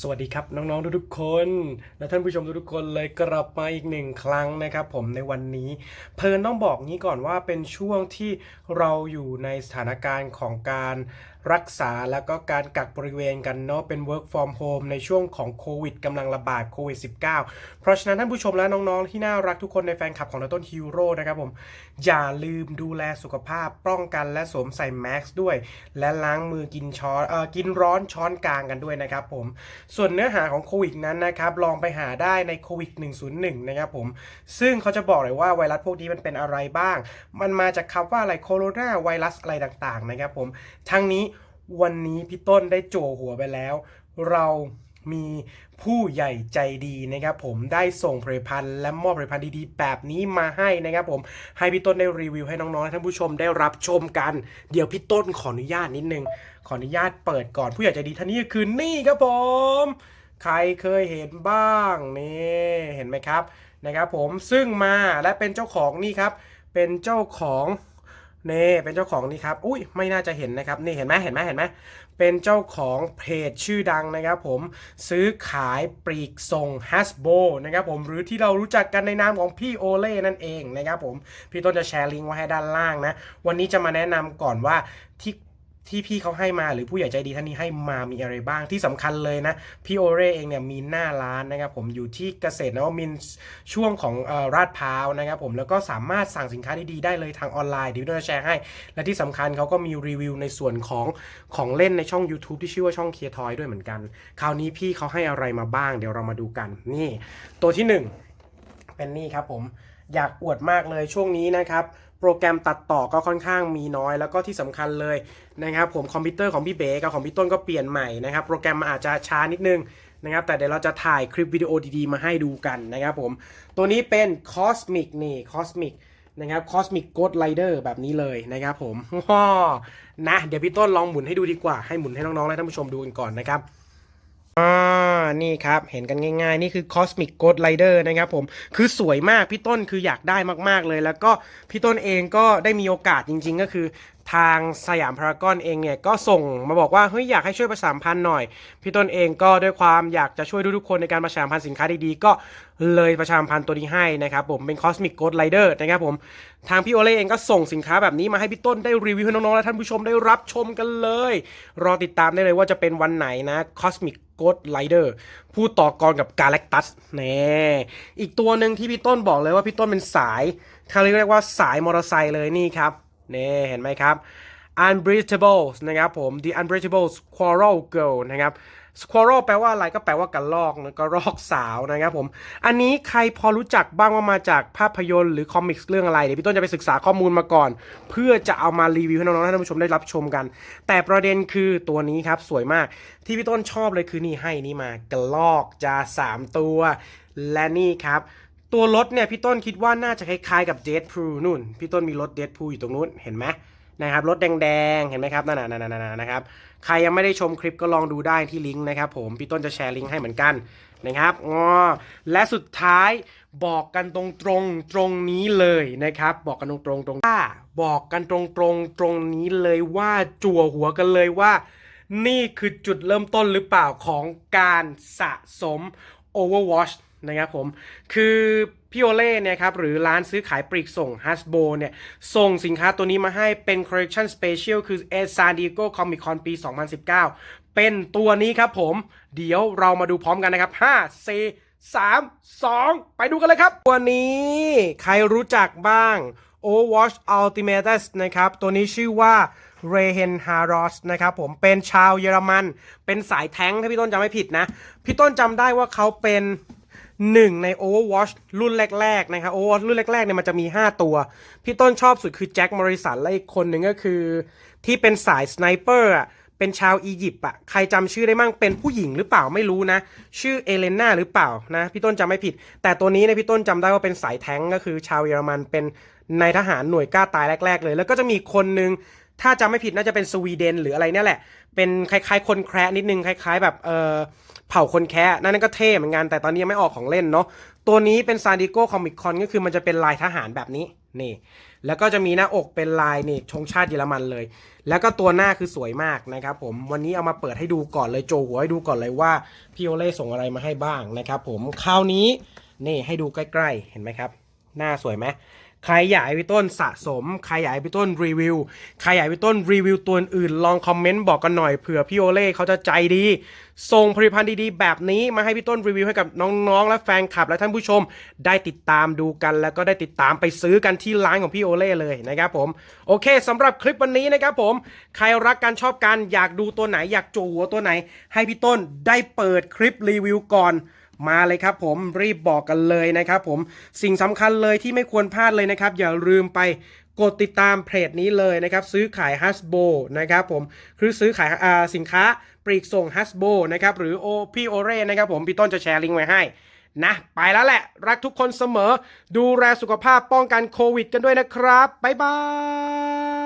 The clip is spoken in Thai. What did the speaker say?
สวัสดีครับน้องๆทุกๆคนและท่านผู้ชมทุกๆคนเลยกลับมาอีกหนึ่งครั้งนะครับผมในวันนี้ เพลินต้องบอกงี้ก่อนว่าเป็นช่วงที่เราอยู่ในสถานการณ์ของการ รักษาแล้วก็การกักบริเวณกันเนาะเป็น work from home ในช่วงของโควิดกำลังระบาดโควิด -19 เพราะฉะนั้นท่านผู้ชมและน้องๆ ที่น่ารักทุกคนในแฟนคลับของนาต้นฮีโร่นะครับผม อย่าลืมดูแลสุขภาพป้องกันและสวมใส่แมสด้วย และล้างมือกินช้อนเอ่อกินร้อนช้อนกลางกันด้วยนะครับผม ส่วนเนื้อหาของโควิดนั้นนะครับลองไปหาได้ในโควิด101นะครับผม ซึ่งเขาจะบอกเลยว่าไวรัสพวกนี้มันเป็นอะไรบ้าง มันมาจากคำว่าอะไรโคโรนาไวรัสอะไรต่างๆนะครับผมทั้งนี้ วันนี้พี่ต้นได้โจหัวไปแล้ว เรามีผู้ใหญ่ใจดีนะครับผมได้ส่งผลิตภัณฑ์และมอบผลิตภัณฑ์ดีๆ แบบนี้มาให้นะครับผมให้พี่ต้นได้รีวิวให้น้องๆและท่านผู้ชมได้รับชมกัน เดี๋ยวพี่ต้นขออนุญาตนิดนึง ขออนุญาตเปิดก่อนผู้ใหญ่ใจดีท่านนี้คือนี่ครับผม ใครเคยเห็นบ้างนี่เห็นไหมครับนะครับผมซึ่งมาและเป็นเจ้าของนี่ครับ เป็นเจ้าของ นี่เป็นเจ้าของนี่ครับ อุ้ยไม่น่าจะเห็นนะครับ นี่เห็นไหมเห็นไหมเห็นไหมเป็นเจ้าของเพจชื่อดังนะครับผมซื้อขายปลีกส่งฮัสโบนะครับผมหรือที่เรารู้จักกันในนามของพี่โอเล่นั่นเองนะครับผม พี่ต้นจะแชร์ลิงก์ไว้ให้ด้านล่างนะ วันนี้จะมาแนะนำก่อนว่าที่ ที่พี่เขาให้มาหรือผู้ใหญ่ใจดีท่านนี้ให้มามีอะไรบ้างที่สำคัญเลยนะ พี่โอเร่เองเนี่ยมีหน้าร้านนะครับผมอยู่ที่เกษตรนวมินช่วงของเอ่อราดพร้าวนะครับผมแล้วก็สามารถสั่งสินค้าดีๆได้เลยทางออนไลน์เดี๋ยวจะแชร์ให้ และที่สำคัญเขาก็มีรีวิวในส่วนของของเล่นในช่อง YouTube ที่ชื่อว่าช่องเคียร์ทอยด้วยเหมือนกัน คราวนี้พี่เขาให้อะไรมาบ้างเดี๋ยวเรามาดูกัน นี่ ตัวที่หนึ่ง เป็นนี่ครับผมอยากอวดมากเลยช่วงนี้นะครับโปรแกรมตัดต่อก็ค่อนข้างมีน้อย แล้วก็ที่สำคัญเลยนะครับผมคอมพิวเตอร์ของพี่เบกับของพี่ต้นก็เปลี่ยนใหม่นะครับโปรแกรมมันอาจจะช้านิดนึงนะครับแต่เดี๋ยวเราจะถ่ายคลิปวิดีโอดีๆ มาให้ดูกันนะครับผมตัวนี้เป็น Cosmic นี่ Cosmic นะครับ Cosmic Ghost Rider แบบนี้เลยนะครับผมว้านะ เดี๋ยวพี่ต้นลองหมุนให้ดูดีกว่าให้หมุนให้น้องๆและท่านผู้ชมดูกันก่อนนะครับ อ่านี่ครับ เห็นกันง่ายๆ นี่คือ Cosmic Ghost Rider นะครับผม คือสวยมาก พี่ต้นคืออยากได้มากๆเลย แล้วก็พี่ต้นเองก็ได้มีโอกาสจริง ๆ ก็คือ ทางสยามพารากอนเองเนี่ยก็ส่งมาบอกว่าเฮ้ยอยากให้ช่วยประชามพันธ์หน่อย พี่ต้นเองก็ด้วยความอยากจะช่วยทุกๆคนในการประชามพันธ์สินค้าดีๆ ก็เลยประชามพันธ์ตัวนี้ให้นะครับผมเป็น Cosmic Ghost Rider นะครับผมทางพี่โอเล่เองก็ส่งสินค้าแบบนี้มาให้พี่ต้นได้รีวิวให้น้องๆและท่านผู้ชมได้รับชมกันเลย รอติดตามได้เลยว่าจะเป็นวันไหนนะ Cosmic Ghost Rider ผู้ต่อกรกับ Galactus แน่อีกตัวหนึ่งที่พี่ต้นบอกเลยว่าพี่ต้นเป็นสายเขาเรียกว่าสายมอเตอร์ไซค์เลยนี่ครับ นี่เห็นไหมครับ Unbreathable นะครับผม The Unbreathable Squirrel Girl นะครับ Squirrel แปลว่าอะไรก็แปลว่ากระรอกนะกระรอกสาวนะครับผม อันนี้ใครพอรู้จักบ้างว่ามาจากภาพยนตร์หรือคอมิกส์เรื่องอะไร เดี๋ยวพี่ต้นจะไปศึกษาข้อมูลมาก่อน เพื่อจะเอามารีวิวให้น้องๆท่านผู้ชมได้รับชมกัน แต่ประเด็นคือตัวนี้ครับสวยมาก ที่พี่ต้นชอบเลยคือนี่ให้นี่มากระลอกจะ3ตัว และนี่ครับ ตัวรถเนี่ยพี่ต้นคิดว่าน่าจะคล้ายๆกับเด p พูนู่น พี่ต้นมีรถเด p พูอยู่ตรงนู้นเห็นไหมนะครับรถแดงๆ เห็นไหมครับนั่นน่ะนั่นน่ะนะนะครับใครยังไม่ได้ชมคลิปก็ลองดูได้ที่ลิงก์นะครับผมพี่ต้นจะแชร์ลิงก์ให้เหมือนกันนะครับอ๋อและสุดท้ายบอกกันตรงตรงๆตรงนี้เลยนะครับบอกกันตรงตรงๆตรงว่าบอกกันตรงตรงๆตรงนี้เลยว่าจั่วหัวกันเลยว่า นี่คือจุดเริ่มต้นหรือเปล่าของการสะสม Overwatch นะครับผม คือพี่โอเล่เนี่ยครับหรือร้านซื้อขายปลีกส่ง Hasbro เนี่ยส่งสินค้าตัวนี้มาให้เป็น Collection Special คือ e San Diego Comic Con ปี 2019 เป็นตัวนี้ครับผม เดี๋ยวเรามาดูพร้อมกันนะครับ 5 4 3 2 ไปดูกันเลยครับ ตัวนี้ใครรู้จักบ้าง Overwatch Ultimatus นะครับ ตัวนี้ชื่อว่าเรเฮนฮารอสนะครับผมเป็นชาวเยอรมัน เป็นสายแท้งถ้าพี่ต้นจำไม่ผิดนะ พี่ต้นจำได้ว่าเขาเป็น หนึ่งใน Overwatch รุ่นแรก ๆ นะครับ Overwatch รุ่นแรกๆเนี่ยมันจะมี 5 ตัว พี่ต้นชอบสุดคือแจ็คมอริสันและอีกคนหนึ่งก็คือ ที่เป็นสายสไนเปอร์อะเป็นชาวอียิปต์อะใครจำชื่อได้มั่งเป็นผู้หญิงหรือเปล่าไม่รู้นะ ชื่อเอเลน่าหรือเปล่านะ พี่ต้นจำไม่ผิด แต่ตัวนี้เนี่ยพี่ต้นจำได้ว่าเป็นสายแท้งก็คือชาวเยอรมันเป็น ในทหารหน่วยกล้าตายแรก ๆ เลย แล้วก็จะมีคนหนึ่งถ้าจำไม่ผิดน่าจะเป็นสวีเดนหรืออะไรเนี่ยแหละ เป็นคล้าย ๆ คนแคร์นิดนึงคล้าย ๆ แบบเออเผ่าคนแคร์นั่นก็เท่เหมือนกันแต่ตอนนี้ยังไม่ออกของเล่นเนาะตัวนี้เป็นซานดิโกคอมิคอนก็คือมันจะเป็นลายทหารแบบนี้นี่ แล้วก็จะมีหน้าอกเป็นลายนี่ชงชาติเยอรมันเลย แล้วก็ตัวหน้าคือสวยมากนะครับผมวันนี้เอามาเปิดให้ดูก่อนเลยโจหัวให้ดูก่อนเลยว่าพี่โอเล่ส่งอะไรมาให้บ้างนะครับผมคราวนี้นี่ให้ดูใกล้ ๆ เห็นไหมครับ หน้าสวยไหม ใครอยากให้พี่ต้นสะสม ใครอยากให้พี่ต้นรีวิว ใครอยากให้พี่ต้นรีวิวตัวอื่น ลองคอมเมนต์บอกกันหน่อยเผื่อพี่โอเล่เขาจะใจดี ส่งผลิตภัณฑ์ดีๆ แบบนี้มาให้พี่ต้นรีวิวให้กับน้องๆ และแฟนคลับและท่านผู้ชม ได้ติดตามดูกัน แล้วก็ได้ติดตามไปซื้อกันที่ร้านของพี่โอเล่เลยนะครับผม โอเคสำหรับคลิปวันนี้นะครับผม ใครรักการชอบการอยากดูตัวไหนอยากโจหัวตัวไหน ให้พี่ต้นได้เปิดคลิปรีวิวก่อน มาเลยครับผมรีบบอกกันเลยนะครับผมสิ่งสำคัญเลยที่ไม่ควรพลาดเลยนะครับ อย่าลืมไปกดติดตามเพจนี้เลยนะครับ ซื้อขาย h a s b o นะครับผมคือซื้อขายสินค้าปลีกส่ง h a s b o นะครับหรือโอพี่โอเร่นะครับผมพี่ต้นจะแชร์ลิงก์ไว้ให้นะ ไปแล้วแหละ รักทุกคนเสมอ ดูแลสุขภาพป้องกันโควิดกันด้วยนะครับ บ๊ายบาย